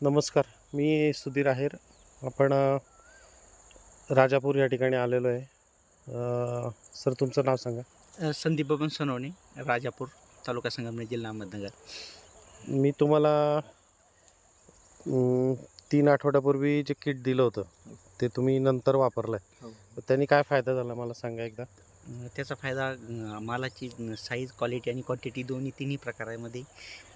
नमस्कार मी सुधीर आहेर. आपण राजापूर या ठिकाणी आलेलो आहे. सर तुमचं नाव सांगा. संदीप बबन सोनवणे राजापूर तालुका संगमनेर जिल्हा अहमदनगर. मी तुम्हाला तीन आठवड्यापूर्वी जे किट दिलं होतं ते तुम्ही नंतर वापरलं आहे हो. त्यांनी काय फायदा झाला मला सांगा एकदा. त्याचा फायदा मालाची साईज क्वालिटी आणि क्वांटिटी दोन्ही तिन्ही प्रकारामध्ये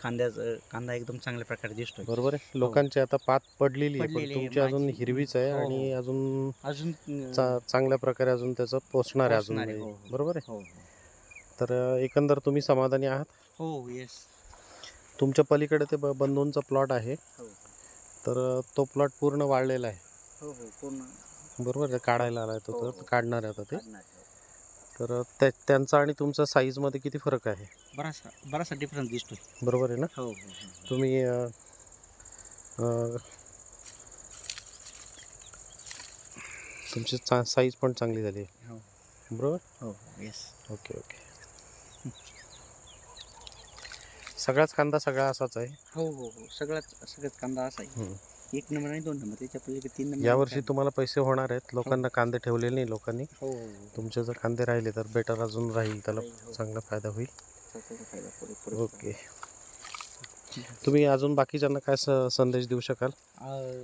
कांद्याचं कांदा एकदम चांगल्या प्रकारे दिसतोय. बरोबर आहे. लोकांची आता पात पडलेली आहे पण पडलेली आहे, तुमची अजून माझी- हिरवीच आहे हो, हो. आणि अजून अजून अ, चा चांगल्या प्रकारे अजून त्याचं पोचणार आहे अजून पोचणार आहे, हो, हो. बरोबर आहे? हो हो. तर अ, एकंदर तुम्ही समाधानी आहात? हो येस तुमच्या पलीकडे ते ब- बंधूंचा प्लॉट आहे. हो. तर अ, तो प्लॉट पूर्ण वाढलेला आहे. हो हो पूर्ण. बरोबर आहे काढायला आलाय तो हो, तर हो. काढणार आहे आता ते. काढणार. तर त्या त्यांचा आणि तुमचा साईजमध्ये किती फरक आहे? बराचसा बराचसा डिफरन्स दिसतोय. बरोबर आहे ना? हो हो, हो तुम्ही अ, अ, तुमची चा साईज पण चांगली झाली आहे. हो. बरोबर? हो येस ओके ओके. सगळाच कांदा सगळा असाच आहे? हो हो हो. सगळाच सगळ्याच कांदा असा आहे हम्म. एक नंबर आणि दोन नंबर त्याच्या पलीकडे तीन नंबर यावर्षी तुम्हाला पैसे होणार आहेत. लोकांना कांदे ठेवलेले नाही लोकांनी. हो. हो हो तुमचे जर कांदे राहिले तर बेटर अजून राहील त्याला हो. चांगला फायदा होईल. ओके. तुम्ही अजून बाकीच्यांना काय संदेश देऊ शकाल?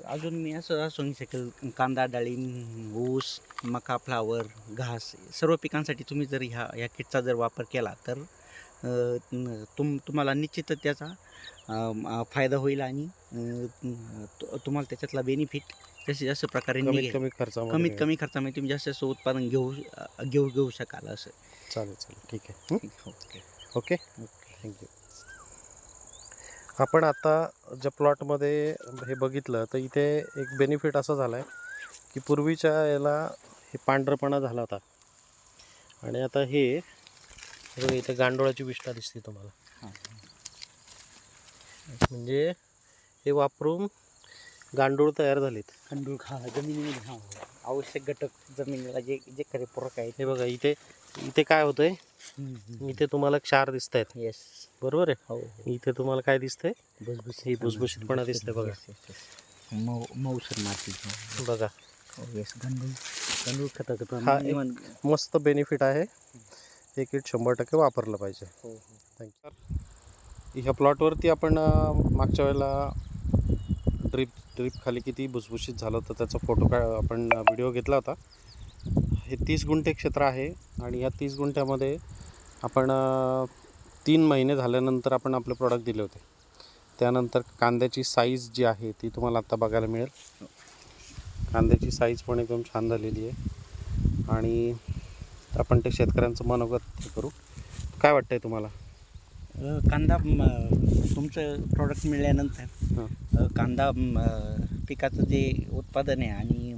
अजून मी असं सांगू शकेल कांदा डाळिंब ऊस मका फ्लावर घास सर्व पिकांसाठी तुम्ही जर ह्या ह्या किटचा जर वापर केला तर तुम तुम्हाला निश्चितच त्याचा फायदा होईल आणि तुम्हाला त्याच्यातला बेनिफिट जसे जसं प्रकारे कमीत कमी खर्चामध्ये कमीत. कमी खर्चामध्ये तुम्ही जास्त जास्त उत्पादन घेऊ घेऊ घेऊ शकाल असं. चालेल चालेल. ठीक आहे? ओके. ओके? ओके. थँक्यू आपण आता ज्या प्लॉटमध्ये हे बघितलं तर इथे एक बेनिफिट असं झालं आहे की पूर्वीच्या याला हे पांढरपणा झाला होता. आणि आता हे इथे गांडोळाची विष्ठा दिसते तुम्हाला. हां. म्हणजे हे वापरून गांडूळ तयार झालेत. खंडूळ खा जमिनीमध्ये हा आवश्यक घटक जमिनीला जे जे खरे पूरक आहेत. हे बघा इथे इथे काय होतंय? इथे तुम्हाला क्षार दिसत आहेत येस बरोबर आहे? हो हो. इथे तुम्हाला काय दिसतंय? भुसभुशीत ही भुसभुशीतपणा दिसते बघा. मऊ मऊसर माती बघा. हो येस गंडूळ गंडूळ खत हा मस्त बेनिफिट आहे. हे किट शंभर टक्के वापरलं पाहिजे. हो हो. ह्या प्लॉटवरती आपण मागच्या वेळेला ड्रीप ड्रीप खाली किती भुसभुशीत झालं होतं त्याचा फोटो का आपण व्हिडिओ घेतला होता. हे तीस गुंठे क्षेत्र आहे आणि या तीस गुंठ्यामध्ये आपण तीन महिने झाल्यानंतर आपण आपले प्रॉडक्ट दिले होते. त्यानंतर कांद्याची साईज जी आहे ती तुम्हाला आत्ता बघायला मिळेल. कांद्याची साईज पण एकदम छान झालेली आहे. आणि आपण ते शेतकऱ्यांचं मनोगत करू. काय वाटतंय तुम्हाला? कांदा तुमचं प्रॉडक्ट मिळाल्यानंतर हां. कांदा पिकाचं जे उत्पादन आहे आणि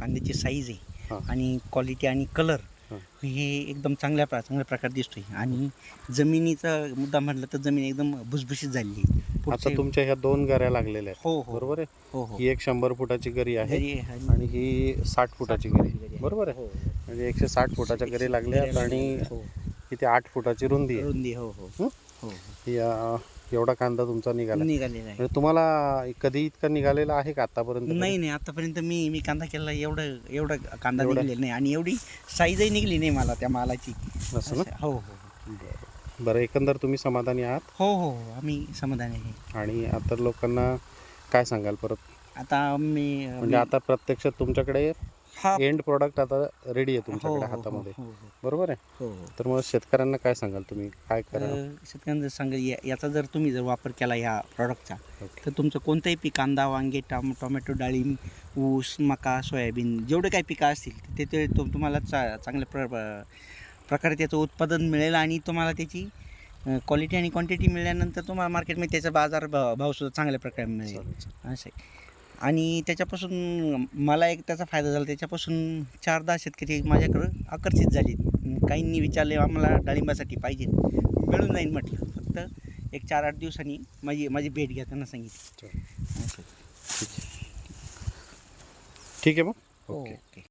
कांद्याची साईज हां. आहे आणि क्वालिटी आणि कलर हां. हे एकदम चांगल्या प्र चांगल्या प्रकारे दिसतोय. आणि जमिनीचा मुद्दा म्हटलं तर जमीन एकदम भुसभुशीत झालेली आहे. आता तुमच्या ह्या दोन गऱ्या लागलेल्या आहेत. हो हो. बरोबर आहे? हो हो. ही एक शंभर फुटाची गरी आहे आणि ही साठ फुटाची गरी. बरोबर आहे? हो. म्हणजे एकशे साठ फुटाच्या गरी लागल्या आहेत आणि हो. इथे आठ फुटाची रुंदी आहे. रुंदी हो हो. हं? हो ही, अं, एवढा कांदा तुमचा निघाला. निघालेला आहे. म्हणजे तुम्हाला कधी इतका निघालेला आहे का आतापर्यंत नाही नाही. आतापर्यंत मी मी कांदा केला एवढं एवढं कांदा? निघलेला नाही. आणि एवढी साईजही निघली नाही मला त्या मालाची. असं ना? हो हो बरं एकंदर तुम्ही समाधानी आहात? हो हो हो. आम्ही समाधानी आहे. आणि आता लोकांना काय सांगाल परत? आता मी म्हणजे आता प्रत्यक्षात तुमच्याकडे हा एंड प्रॉडक्ट आता रेडी आहे तुमच्याकडे हो, हो, हातामध्ये. हो, हो, बरोबर आहे? हो, हो. तर मग शेतकऱ्यांना काय सांगाल तुम्ही? काय करा? शेतकऱ्यांना सांग या- याचा जर तुम्ही जर वापर केला या प्रॉडक्टचा तर तुमचं कोणतंही पीक कांदा वांगे टाम टोमॅटो डाळिंब ऊस मका सोयाबीन जेवढे काही पिकं असतील ते ते तुम- तुम्हाला चा चांगल्या प्र प्रकारे त्याचं उत्पादन मिळेल आणि तुम्हाला त्याची क्वालिटी आणि क्वांटिटी मिळाल्यानंतर तुम्हाला मार्केटमध्ये त्याचा बाजार भाव भावसुद्धा चांगल्या प्रकारे मिळेल. चालेल, चालेल. असं आहे. आणि त्याच्यापासून मला एक त्याचा फायदा झाला. त्याच्यापासून चार दहा शेतकरी माझ्याकडं आकर्षित झाले काहींनी विचारले आम्हाला डाळिंबासाठी पाहिजे. मिळून जाईल म्हटलं. फक्त एक चार आठ दिवसांनी माझी माझी भेट घ्या त्यांना सांगितली. ठीक आहे. मग? हो, ओके.